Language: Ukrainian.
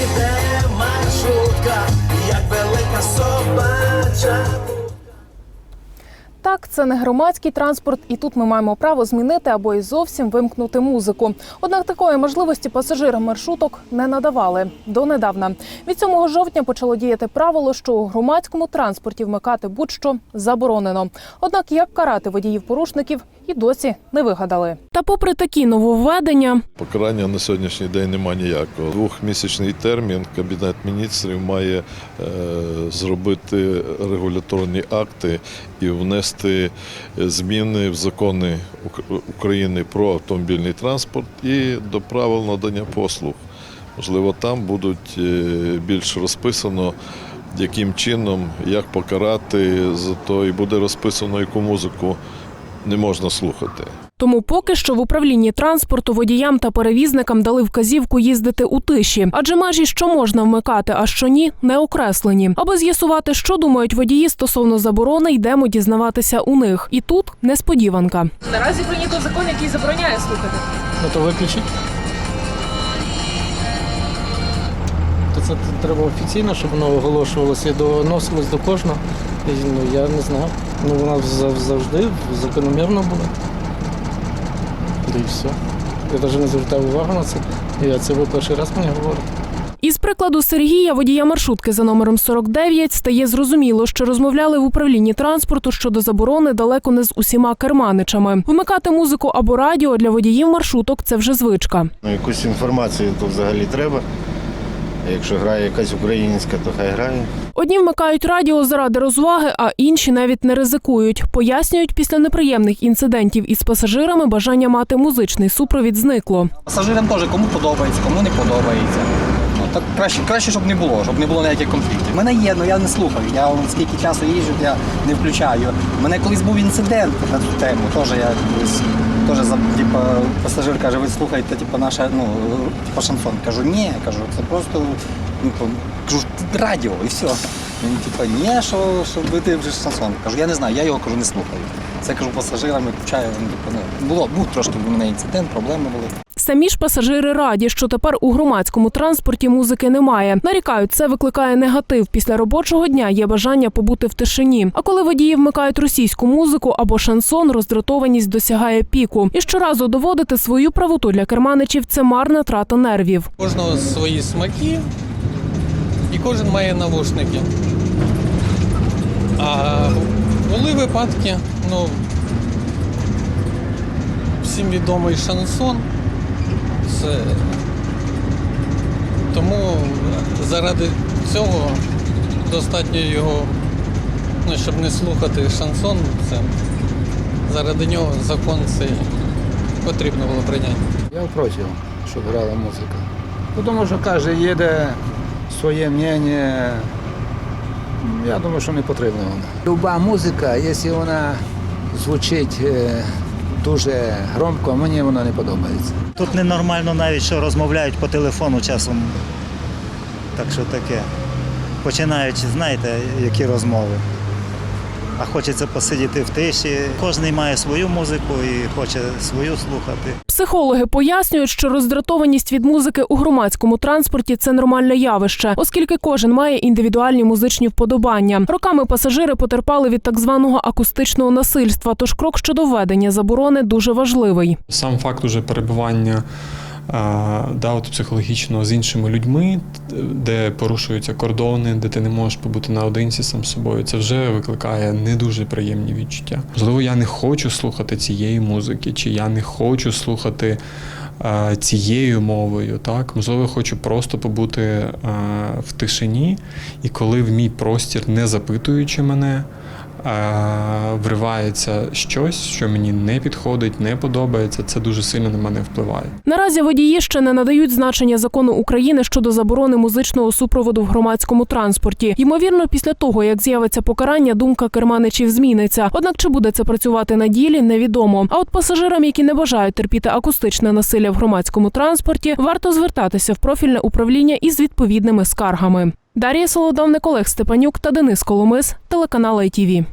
їде маршрутка, Так, це не громадський транспорт, і тут ми маємо право змінити або і зовсім вимкнути музику. Однак такої можливості пасажирам маршруток не надавали донедавна. Від 7 жовтня почало діяти правило, що у громадському транспорті вмикати будь-що заборонено. Однак як карати водіїв-порушників і досі не вигадали. Та попри такі нововведення, Покарання на сьогоднішній день немає ніякого. Двохмісячний термін Кабінет міністрів має е, зробити регуляторні акти і внести зміни в закони України про автомобільний транспорт і до правил надання послуг. Можливо, там будуть е, більш розписано, яким чином, як покарати за то, і буде розписано, яку музику не можна слухати. Тому поки що в управлінні транспорту водіям та перевізникам дали вказівку їздити у тиші, адже межі, що можна вмикати, а що ні, не окреслені. Аби з'ясувати, що думають водії стосовно заборони, йдемо дізнаватися у них. І тут несподіванка. Наразі прийнято закон, який забороняє слухати. Ну то виключіть. То це треба офіційно, щоб воно оголошувалося і доносилось до кожного. Ну, я не знаю. Ну вона зав- завжди закономірно була. Да і все. Я навіть не звертав увагу на це. Я це ви перший раз мені говорите. Із прикладу Сергія, водія маршрутки за номером 49, стає зрозуміло, що розмовляли в управлінні транспорту щодо заборони далеко не з усіма керманичами. Вмикати музику або радіо для водіїв маршруток це вже звичка. Ну, якусь інформацію то взагалі треба. Якщо грає якась українська, то хай грає. Одні вмикають радіо заради розваги, а інші навіть не ризикують. Пояснюють, після неприємних інцидентів із пасажирами бажання мати музичний супровід зникло. Пасажирам теж кому подобається, кому не подобається. Ну, так краще, краще, щоб не було, щоб не було ніяких конфліктів. Мене є, але я не слухаю. Я скільки часу їжджу, я не включаю. У мене колись був інцидент на цю тему. Теж я колись теж типа пасажир каже, ви слухаєте, типу, наша ну, типу, шансон. Кажу, ні, кажу, це просто ну, кажу, радіо і все. Він типу, ні, що, що ви ти вже шансон. Кажу, я не знаю, я його кажу, не слухаю. Це кажу пасажирам, я включаю. Він, типу, ну, було, був трошки в мене інцидент, проблеми були. Самі ж пасажири раді, що тепер у громадському транспорті музики немає. Нарікають, це викликає негатив. Після робочого дня є бажання побути в тишині. А коли водії вмикають російську музику або шансон, роздратованість досягає піку. І щоразу доводити свою правоту для керманичів це марна трата нервів. Кожного свої смаки, і кожен має навушники. А були випадки, ну, всім відомий шансон. Це... Тому заради цього достатньо його, ну, щоб не слухати шансон, це, заради нього закон цей потрібно було прийняти. Я проти, щоб грала музика. Тому що кожен їде своє мнення. Я думаю, що не потрібно воно. Люба музика, якщо вона звучить е, дуже громко, мені вона не подобається. Тут ненормально навіть, що розмовляють по телефону часом. Так що таке. Починаючи, знаєте, які розмови. А хочеться посидіти в тиші. Кожен має свою музику і хоче свою слухати. Психологи пояснюють, що роздратованість від музики у громадському транспорті це нормальне явище, оскільки кожен має індивідуальні музичні вподобання. Роками пасажири потерпали від так званого акустичного насильства. Тож крок щодо введення заборони дуже важливий. Сам факт уже перебування да, от психологічного з іншими людьми, де порушуються кордони, де ти не можеш побути наодинці сам з собою, це вже викликає не дуже приємні відчуття. Можливо, я не хочу слухати цієї музики, чи я не хочу слухати цією мовою. Так? Можливо, я хочу просто побути в тишині, і коли в мій простір, не запитуючи мене, вривається щось, що мені не підходить, не подобається, це дуже сильно на мене впливає. Наразі водії ще не надають значення закону України щодо заборони музичного супроводу в громадському транспорті. Ймовірно, після того як з'явиться покарання, думка керманичів зміниться. Однак чи буде це працювати на ділі, невідомо. А от пасажирам, які не бажають терпіти акустичне насилля в громадському транспорті, варто звертатися в профільне управління із відповідними скаргами. Дар'я Солодовник, Олег Степанюк та Денис Коломис, телеканал ITV.